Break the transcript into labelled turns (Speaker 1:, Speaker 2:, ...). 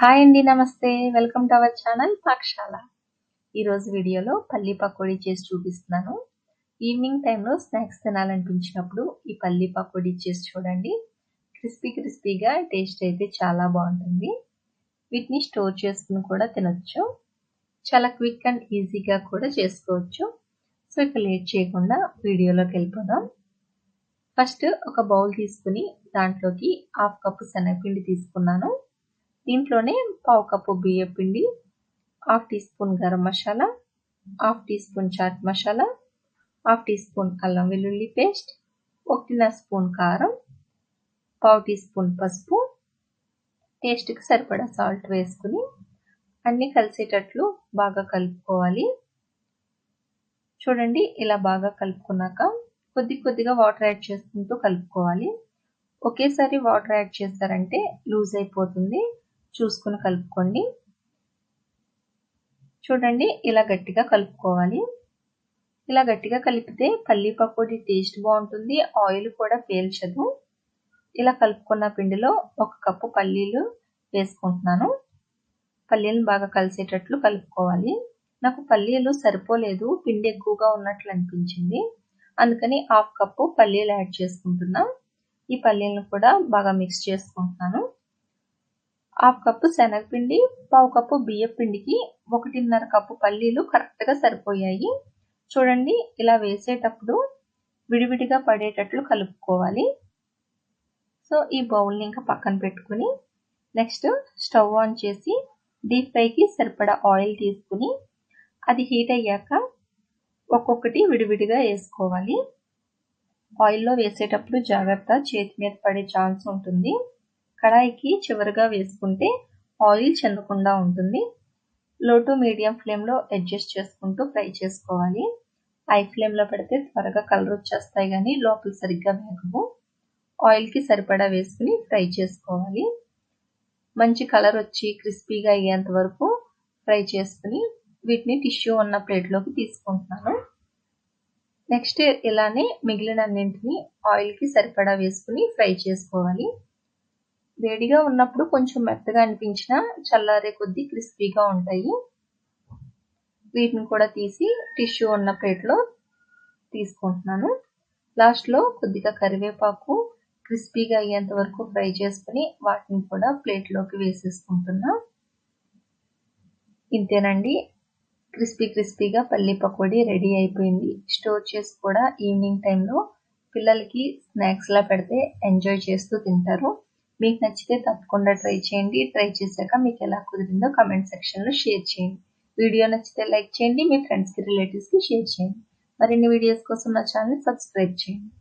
Speaker 1: Hi అండి నమస్తే. Welcome to our channel పాఠశాల ఈరోజు వీడియోలో పల్లి పకోడీ చేసి చూపిస్తున్నాను. ఈవినింగ్ టైంలో స్నాక్స్ తినాలనిపించినప్పుడు ఈ పల్లి పకోడీ చేసి చూడండి. క్రిస్పీ క్రిస్పీగా టేస్ట్ అయితే చాలా బాగుంటుంది. వీటిని స్టోర్ చేసుకుని కూడా తినొచ్చు. చాలా క్విక్ అండ్ ఈజీగా కూడా చేసుకోవచ్చు. సో ఇక లేట్ చేయకుండా వీడియోలోకి వెళ్ళిపోదాం. ఫస్ట్ ఒక బౌల్ తీసుకుని దాంట్లోకి హాఫ్ కప్పు శనగపిండి తీసుకున్నాను. దీంట్లోనే పావు కప్పు బియ్యం పిండి half teaspoon garam masala half teaspoon chaat masala half teaspoon అల్లం వెల్లుల్లి పేస్ట్ ఒకటిన్నర స్పూన్ కారం పావు టీ స్పూన్ పసుపు టేస్ట్కి సరిపడా సాల్ట్ వేసుకుని అన్నీ కలిసేటట్లు బాగా కలుపుకోవాలి. చూడండి ఇలా బాగా కలుపుకున్నాక కొద్ది కొద్దిగా వాటర్ యాడ్ చేసుకుంటూ కలుపుకోవాలి. ఒకేసారి వాటర్ యాడ్ చేస్తారంటే లూజ్ అయిపోతుంది. చూసుకుని కలుపుకోండి. చూడండి ఇలా గట్టిగా కలుపుకోవాలి. ఇలా గట్టిగా కలిపితే పల్లి పకోడీ టేస్ట్ బాగుంటుంది ఆయిల్ కూడా పేల్చదు. ఇలా కలుపుకున్న పిండిలో ఒక కప్పు పల్లీలు వేసుకుంటున్నాను. పల్లీలను బాగా కలిసేటట్లు కలుపుకోవాలి. నాకు పల్లీలు సరిపోలేదు పిండి ఎక్కువగా ఉన్నట్లు అనిపించింది. అందుకని హాఫ్ కప్పు పల్లీలు యాడ్ చేసుకుంటున్నా. ఈ పల్లీలను కూడా బాగా మిక్స్ చేసుకుంటున్నాను. హాఫ్ కప్పు శనగపిండి పావు కప్పు బియ్యం పిండికి ఒకటిన్నర కప్పు పల్లీలు కరెక్ట్గా సరిపోయాయి. చూడండి ఇలా వేసేటప్పుడు విడివిడిగా పడేటట్లు కలుపుకోవాలి. సో ఈ బౌల్ని ఇంకా పక్కన పెట్టుకుని నెక్స్ట్ స్టవ్ ఆన్ చేసి డీప్ ఫ్రైకి సరిపడా ఆయిల్ తీసుకుని అది హీట్ అయ్యాక ఒక్కొక్కటి విడివిడిగా వేసుకోవాలి. ఆయిల్లో వేసేటప్పుడు జాగ్రత్త చేతి మీద పడే ఛాన్స్ ఉంటుంది. కడాయికి చివరిగా వేసుకుంటే ఆయిల్ చెందకుండా ఉంటుంది. లో టు మీడియం ఫ్లేమ్లో అడ్జస్ట్ చేసుకుంటూ ఫ్రై చేసుకోవాలి. హై ఫ్లేమ్లో పెడితే త్వరగా కలర్ వచ్చేస్తాయి కానీ లోపల సరిగ్గా వేగవు. ఆయిల్కి సరిపడా వేసుకుని ఫ్రై చేసుకోవాలి. మంచి కలర్ వచ్చి క్రిస్పీగా అయ్యేంత వరకు ఫ్రై చేసుకుని వీటిని టిష్యూ ఉన్న ప్లేట్లోకి తీసుకుంటున్నాను. నెక్స్ట్ ఇలానే మిగిలిన అన్నింటిని ఆయిల్కి సరిపడా వేసుకుని ఫ్రై చేసుకోవాలి. వేడిగా ఉన్నప్పుడు కొంచెం మెత్తగా అనిపించిన చల్లారే కొద్దీ క్రిస్పీగా ఉంటాయి. వీటిని కూడా తీసి టిష్యూ ఉన్న ప్లేట్లో తీసుకుంటున్నాను. లాస్ట్లో కొద్దిగా కరివేపాకు క్రిస్పీగా అయ్యేంత వరకు ఫ్రై చేసుకుని వాటిని కూడా ప్లేట్లోకి వేసేసుకుంటున్నా. ఇంతేనండి. క్రిస్పీ క్రిస్పీగా పల్లి పకోడీ రెడీ అయిపోయింది. స్టోర్ చేసి కూడా ఈవినింగ్ టైంలో పిల్లలకి స్నాక్స్లా పెడితే ఎంజాయ్ చేస్తూ తింటారు. మీకు నచ్చితే తప్పకుండా ట్రై చేయండి. ట్రై చేశాక మీకు ఎలా కుదిరిందో కమెంట్ సెక్షన్లో షేర్ చేయండి. వీడియో నచ్చితే లైక్ చేయండి. మీ ఫ్రెండ్స్కి రిలేటివ్స్కి షేర్ చేయండి. మరిన్ని వీడియోస్ కోసం నా ఛానల్ని సబ్స్క్రైబ్ చేయండి.